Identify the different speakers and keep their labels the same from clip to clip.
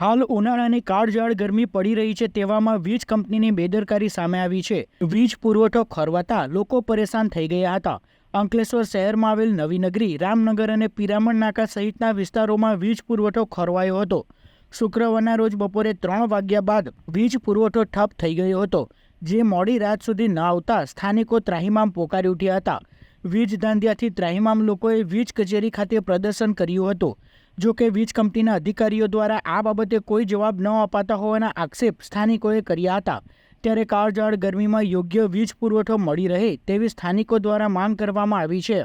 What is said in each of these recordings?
Speaker 1: હાલ ઉનાળાની કાળઝાળ ગરમી પડી રહી છે તેવામાં વીજ કંપનીની બેદરકારી સામે આવી છે. વીજ પુરવઠો ખોરવાતા લોકો પરેશાન થઈ ગયા હતા. અંકલેશ્વર શહેરમાં આવેલ નવી નગરી, રામનગર અને પિરામણ નાકા સહિતના વિસ્તારોમાં વીજ પુરવઠો ખોરવાયો હતો. શુક્રવારના રોજ બપોરે ત્રણ વાગ્યા બાદ વીજ પુરવઠો ઠપ થઈ ગયો હતો, જે મોડી રાત સુધી ન આવતા સ્થાનિકો ત્રાહિમામ પોકારી ઉઠ્યા હતા. વીજ ધાંધિયાથી ત્રાહિમામ લોકોએ વીજ કચેરી ખાતે પ્રદર્શન કર્યું હતું. જો કે વીજ કંપનીના અધિકારીઓ દ્વારા આ બાબતે કોઈ જવાબ ન અપાતા હોવાના આક્ષેપ સ્થાનિકોએ કર્યા હતા. ત્યારે કાળઝાળ ગરમીમાં યોગ્ય વીજ પુરવઠો મળી રહે તેવી સ્થાનિકો દ્વારા માંગ કરવામાં આવી છે.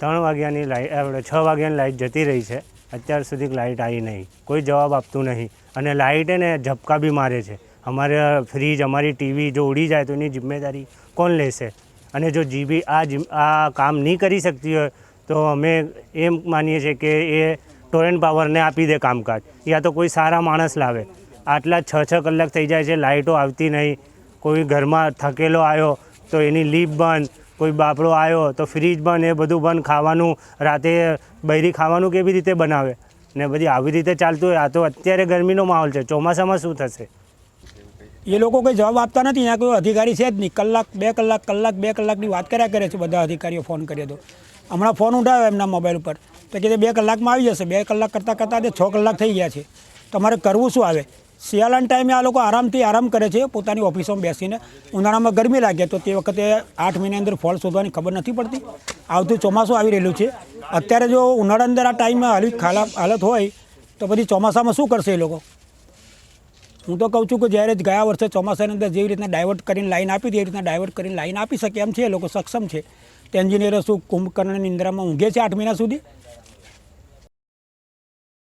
Speaker 2: ત્રણ વાગ્યાની લાઇટ છ વાગ્યાની લાઇટ જતી રહી છે. અત્યાર સુધી લાઇટ આવી નહીં. કોઈ જવાબ આપતું નહીં. અને લાઇટ એને ઝપકા બી મારે છે. અમારે ફ્રીજ, અમારી ટીવી જો ઉડી જાય તો એની જિમ્મેદારી કોણ લેશે? અને જો જીબી આ આ કામ નહીં કરી શકતી હોય તો અમે એમ માનીએ છીએ કે એ ટોરેન્ટ પાવરને આપી દે કામકાજ. યા તો કોઈ સારા માણસ લાવે. આટલા છ છ કલાક થઈ જાય છે લાઇટો આવતી નહીં. કોઈ ઘરમાં થકેલો આવ્યો, તો એની લીપ બંધ. કોઈ બાપડો આવ્યો, તો ફ્રીજ બંધ. એ બધું બંધ. ખાવાનું રાતે બૈરી ખાવાનું કેવી રીતે બનાવે? ને બધી આવી રીતે ચાલતું હોય. આ તો અત્યારે ગરમીનો માહોલ છે. ચોમાસામાં શું થશે?
Speaker 3: એ લોકો કોઈ જવાબ આપતા નથી. અહીંયા કોઈ અધિકારી છે જ નહીં. કલાક, બે કલાક કલાક, બે કલાકની વાત કર્યા કરે છે. બધા અધિકારીઓ ફોન કરીએ તો. હમણાં ફોન ઉઠાવ્યો એમના મોબાઈલ ઉપર. તો કે બે કલાકમાં આવી જશે. બે કલાક કરતાં કરતાં તે છ કલાક થઈ ગયા છે. તમારે કરવું શું આવે? શિયાળાના ટાઈમે આ લોકો આરામથી આરામ કરે છે, પોતાની ઓફિસોમાં બેસીને. ઉનાળામાં ગરમી લાગે તો તે વખતે આઠ મહિના અંદર ફોલ શોધવાની ખબર નથી પડતી. આવતું ચોમાસું આવી રહેલું છે. અત્યારે જો ઉનાળા અંદર આ ટાઈમમાં હાલી ખાલા હાલત હોય, તો પછી ચોમાસામાં શું કરશે એ લોકો? હું તો કહું છું કે જ્યારે ગયા વર્ષે ચોમાસાની અંદર જેવી રીતના ડાયવર્ટ કરીને લાઈન આપી હતી રીતના ડાયવર્ટ કરીને લાઈન આપી શકે એમ છે, એ લોકો સક્ષમ છે. તે એન્જિનિયરો શું કુંભકર્ણની નિંદ્રામાં ઊંઘે છે આઠ મહિના સુધી?